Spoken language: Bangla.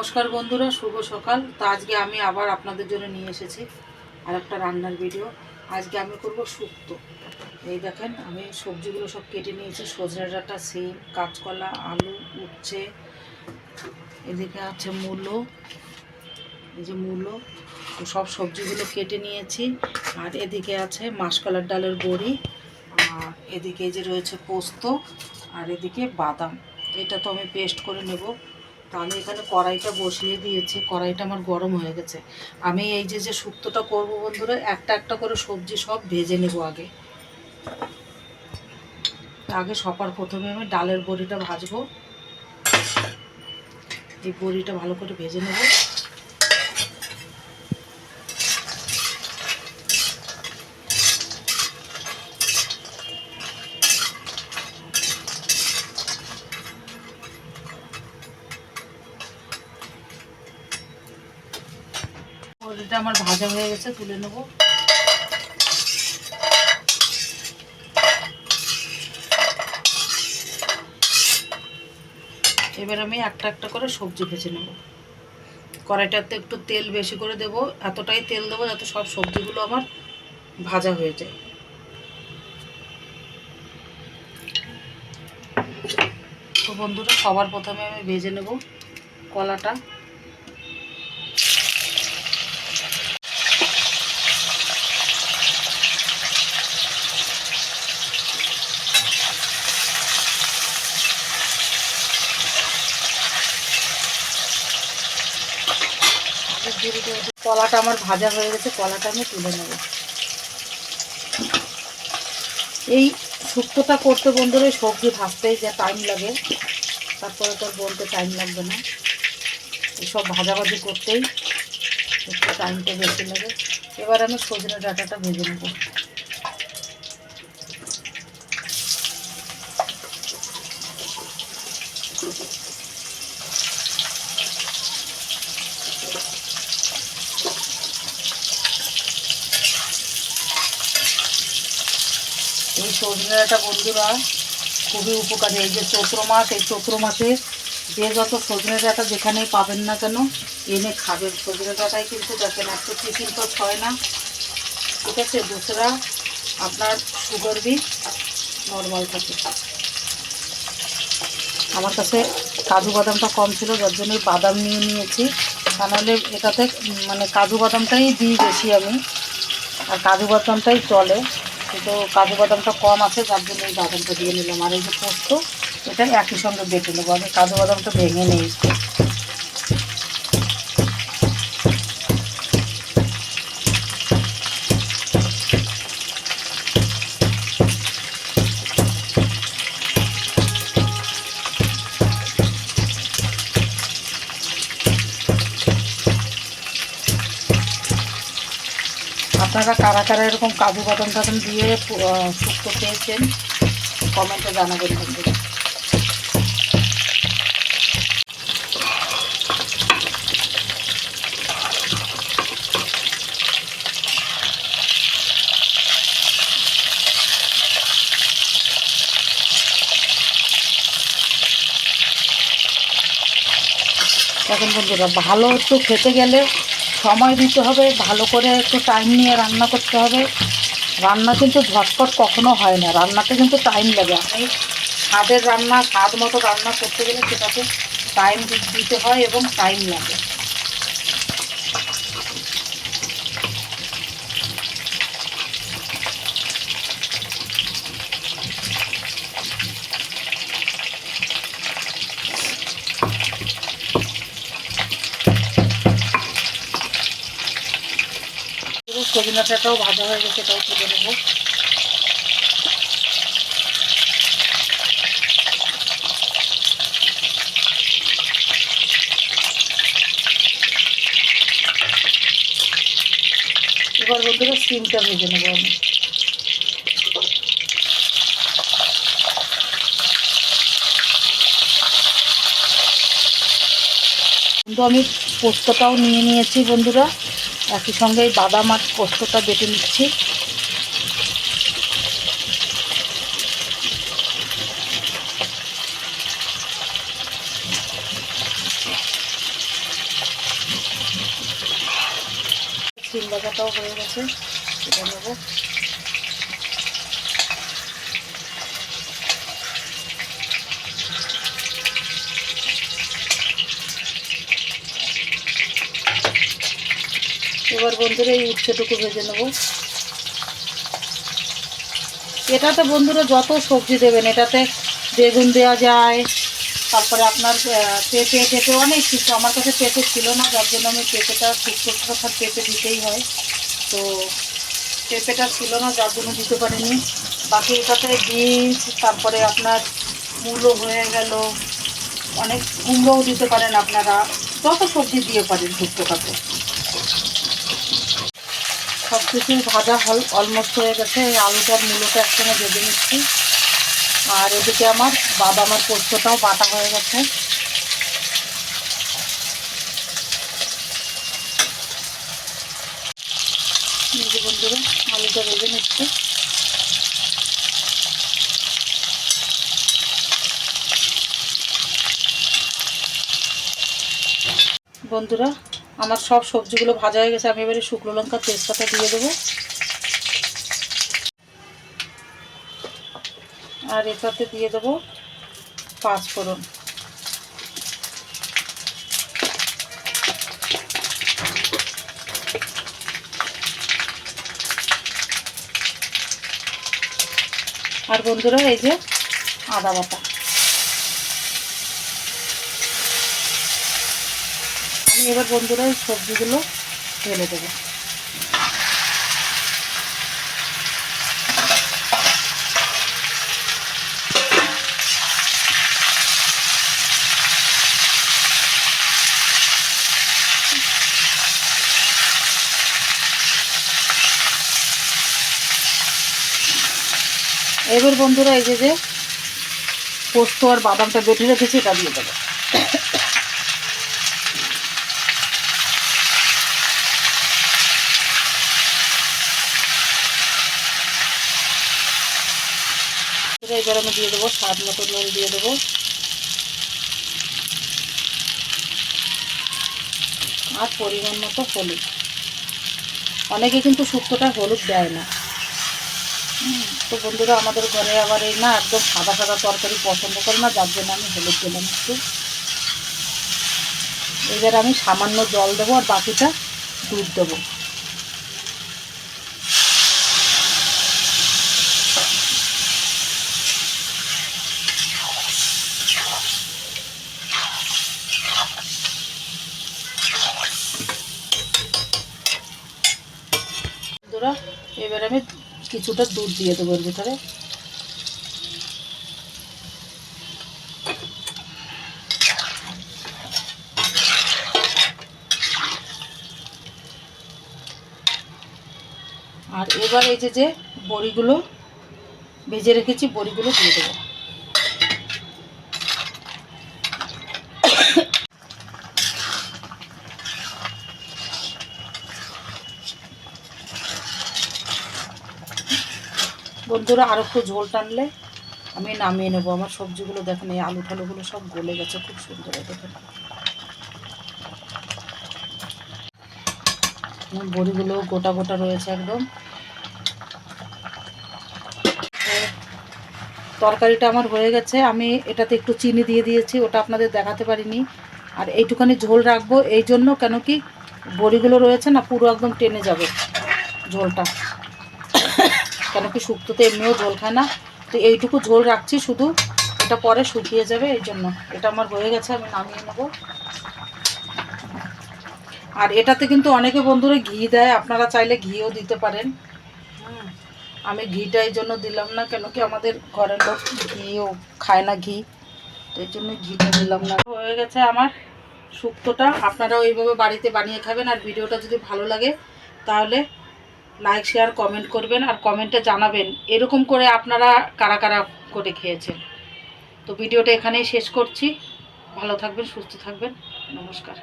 নমস্কার বন্ধুরা, শুভ সকাল। তো আজকে আমি আবার আপনাদের জন্য নিয়ে এসেছি আর একটা রান্নার ভিডিও আজকে আমি করব শুক্তো। এই দেখেন, আমি সবজিগুলো সব কেটে নিয়েছি। সজনে ডাঁটা সিম, কাঁচকলা, আলু, উচ্ছে, এদিকে আছে মূলো, এই যে মূলো সব সবজিগুলো কেটে নিয়েছি। আর এদিকে আছে মাসকলার ডালের বড়ি, আর এদিকে যে রয়েছে পোস্ত, আর এদিকে বাদাম। এটা তো আমি পেস্ট করে নেব। তো আমি এখানে কড়াইটা বসিয়ে দিয়েছি, কড়াইটা আমার গরম হয়ে গেছে। আমি এই যে যে শুক্তটা করব বন্ধুরা, একটা একটা করে সবজি সব ভেজে নেব আগে। আগে সবার প্রথমে আমি ডালের বড়িটা ভাজবো। এই বড়িটা ভালো করে ভেজে নেব। বড়িটা আমার ভাজা হয়ে গেছে, তুলে নেব। এবার আমি একটা একটা করে সবজি ভেজে নেব। কড়াইটাতে একটু তেল বেশি করে দেব, এতটাই তেল দেবো যাতে সব সবজিগুলো আমার ভাজা হয়ে যায়। তো বন্ধুরা, সবার প্রথমে আমি ভেজে নেব কলাটা। কলাটা আমার ভাজা হয়ে গেছে, কলাটা আমি তুলে নেব। এই শুক্তোটা করতে বন্ধুরা সবজি ভাজতেই যা টাইম লাগে, তারপরে তোর বলতে টাইম লাগবে না। এসব ভাজাভাজি করতেই একটু টাইমটা বেশি লাগে। এবার আমি সজনে ডাটাটা ভেজে নেব। সজনে ডাঁটা বন্ধুরা, খুবই উপকারী। এই যে চৈত্র মাস, এই চৈত্র মাসে যে যত সজনে ডাঁটা যেখানেই পাবেন না কেন, এনে খাবেন। সজনে ডাঁটাই কিন্তু দেখেন একটু টিফিন তো ছয় না। ঠিক আছে, দুসরা আপনার সুগার বি নর্মাল থাকে। আমার কাছে কাজু বাদামটা কম ছিল, যার জন্য বাদাম নিয়ে নিয়েছি। তা নাহলে এটাতে মানে কাজু বাদামটাই দিই বেশি আমি। আর কাজু বাদামটাই চলে। কিন্তু কাজু বাদামটা কম আছে, যার জন্য এই বাদামটা দিয়ে নিলাম। আর এই যে পোস্ত এটা একই সঙ্গে বেটে নেব। আমি কাজু বাদামটা ভেঙে নিই। আপনারা কারা কারা এরকম কাজু বাদাম টাদাম দিয়ে শুক্তো পেয়েছেন কমেন্টে জানাবেন বন্ধুরা। দেখেন বন্ধুরা, ভালো একটু খেতে গেলে সময় দিতে হবে, ভালো করে একটু টাইম নিয়ে রান্না করতে হবে। রান্না কিন্তু ঝটপট কখনো হয় না, রান্নাতে কিন্তু টাইম লাগে। আমি স্বাদের রান্না, স্বাদ মতো রান্না করতে গেলে সেটাকে টাইম দিতে হয় এবং টাইম লাগে। সজনাটাও ভাজা হয়ে গেছে, এটাও তুলে নেব। এবার বন্ধুরা সিমটা ভেজে নেব আমি। কিন্তু আমি পোস্তটাও নিয়ে নিয়েছি, বন্ধুরা। একই সঙ্গে বাদাম আর পোস্তটা বেটে নিচ্ছি। সিম ভাজাটাও হয়ে গেছে এটা নেব। এবার বন্ধুরা এই উচ্ছেটুকু ভেজে নেব। এটাতে বন্ধুরা যত সবজি দেবেন, এটাতে বেগুন দেওয়া যায়, তারপরে আপনার পেঁপে টেপে অনেক কিছু, আমার কাছে পেঁপে ছিল না, যার জন্য আমি পেঁপেটা শুক্তো কথা পেঁপে দিতেই হয়। তো পেঁপেটা ছিল না, যার জন্য দিতে পারিনি। বাকি এটাতে বিনস তারপরে আপনার মূলো হয়ে গেল, অনেক কুমড়োও দিতে পারেন আপনারা, যত সবজি দিয়ে পারেন শুক্তোটাতে সব কিছু ভাজা হল অলমোস্ট হয়ে গেছে। এই আলুটার মূলোটা একসঙ্গে ভেজে নিচ্ছি। আর এদিকে আমার বাদাম আর পোস্তটাও বাটা হয়ে গেছে। বন্ধুরা, আলুটা ভেজে নিচ্ছি। বন্ধুরা আমার সব সবজিগুলো ভাজা হয়ে গেছে, আমি এবারে শুকনো লঙ্কা, তেজপাতা দিয়ে দেবো। আর এটাতে দিয়ে দেবো পাঁচ ফোড়ন আর বন্ধুরা, এই যে আদা বাটা। আমি এবার বন্ধুরা এই সবজিগুলো ঢেলে দেবো। এবার বন্ধুরা এই যে পোস্ত আর বাদামটা বেটে রেখেছি, এটা দিয়ে দেবো। এবার আমি দিয়ে দেবো, স্বাদ মতো নুন দিয়ে দেবো। আর পরিমাণ মতো হলুদ। অনেকে কিন্তু শুক্তোটা হলুদ দেয় না। তো বন্ধুরা, আমাদের ঘরে আবার এই না একদম সাদা সাদা তরকারি পছন্দ করে না, যার জন্য আমি হলুদ দিলাম একটু। এবার আমি সামান্য জল দেবো আর বাকিটা দুধ দেবো বন্ধুরা এবার আমি কিছুটা দুধ দিয়ে দেবো এর ভিতরে। আর এবার এই যে যে বড়িগুলো, ভেজে রেখেছি, বড়িগুলো দিয়ে দেবো। বন্ধুরা, আর একটু ঝোল টানলে আমি নামিয়ে নেব। আমার সবজিগুলো দেখেন, এই আলু ঠালুগুলো সব গলে গেছে, খুব সুন্দর দেখেন। বড়িগুলো গোটা গোটা রয়েছে একদম। তরকারিটা আমার হয়ে গেছে। আমি এটাতে একটু চিনি দিয়ে দিয়েছি, ওটা আপনাদের দেখাতে পারিনি। আর এইটুখানি ঝোল রাখব, এই জন্য কেন কি বড়িগুলো রয়েছে না, পুরো একদম টেনে যাবে ঝোলটা। কেন কি শুক্তোতে এমনিও ঝোল খায় না? তো এইটুকু ঝোল রাখছি শুধু। এটা পরে শুকিয়ে যাবে, এই জন্য। এটা আমার হয়ে গেছে, আমি নামিয়ে নেব। আর এটাতে কিন্তু অনেকে বন্ধুরা ঘি দেয়, আপনারা চাইলে ঘিও দিতে পারেন। আমি ঘিটা এই জন্য দিলাম না, কেন কি আমাদের ঘরের লোক ঘিও খায় না ঘি। তো এই জন্য ঘিটা দিলাম না। হয়ে গেছে আমার শুক্তোটা। আপনারাও এইভাবে বাড়িতে বানিয়ে খাবেন, আর ভিডিওটা যদি ভালো লাগে, তাহলে লাইক শেয়ার কমেন্ট করবেন আর কমেন্টে জানাবেন এরকম করে আপনারা কারা কারা করে খেয়েছেন। তো ভিডিওটা এখানেই শেষ করছি। ভালো থাকবেন, সুস্থ থাকবেন। নমস্কার।